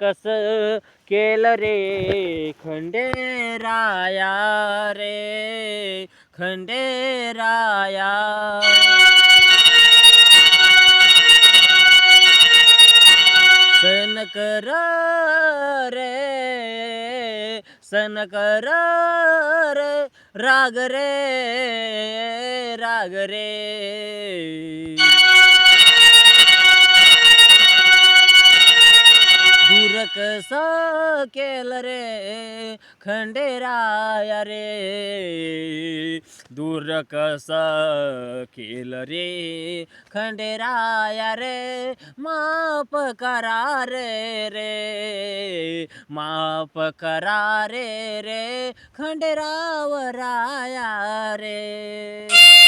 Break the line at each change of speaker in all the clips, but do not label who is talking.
कस केल रे खंडेराया रे खंडेराया सन कर रे सन कर रे राग रे राग रे. कस केल रे खंडेराया रे. दूर कस केल रे खंडेराया रे. माप करा रे रे माप करा रे रे खंडेरावराया रे.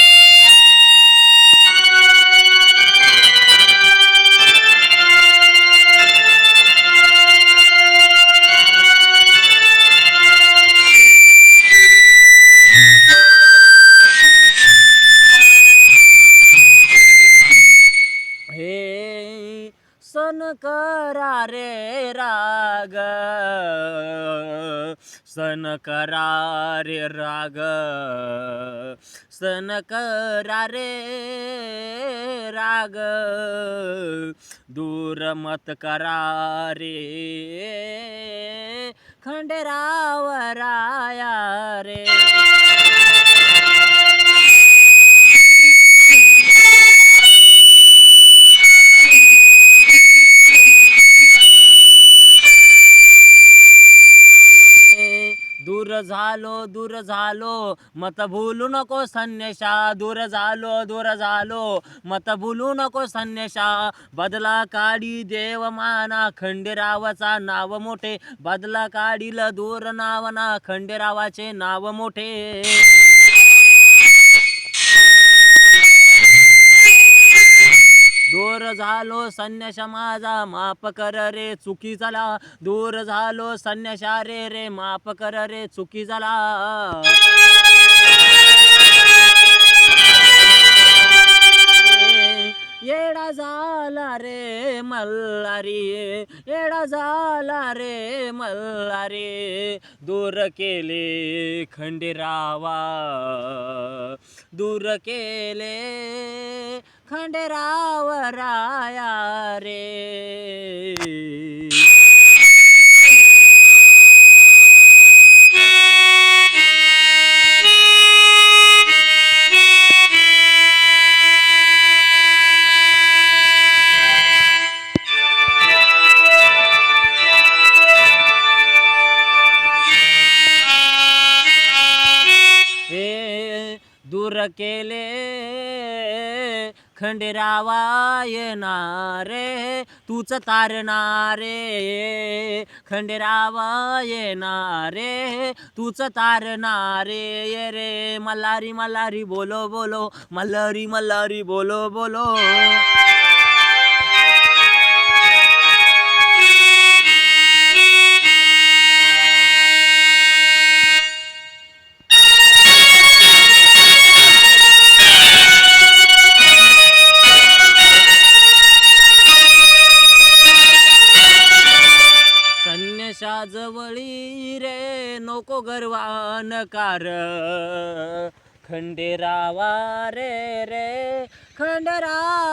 हे सन करा रे राग. सन करा रे राग. सन करा रे राग. दूर मत करा रे. खंडेरावराया रे. दूर झालो दूर झालो मत भूलू नको संन्याशा दूर झालो दूर झालो मत भूलू नको संन्याशा बदला काढी देव माना खंडेरावाचा नाव मोठे बदला काढील दूर नावना खंडेरावाचे नाव मोठे. दूर झालो संन्याशा माझा माप कर रे चुकी झाला दूर झालो संन्याशा रे रे माप कर रे चुकी झाला येडा झाला रे मल्लारी येडा झाला रे मल्लारी दूर केले खंडेरावा दूर केले खंडेराव राया रे. दूर केले खंडेरावा येणारे तूच तारणारे खंडेरावा येणारे तूच तारणारे रे मल्हारी मल्हारी बोलो बोलो मल्हारी मल्हारी बोलो बोलो. जवळी रे नको गर्वान कार खंडेरावा रे रे खंडेरावा रे रे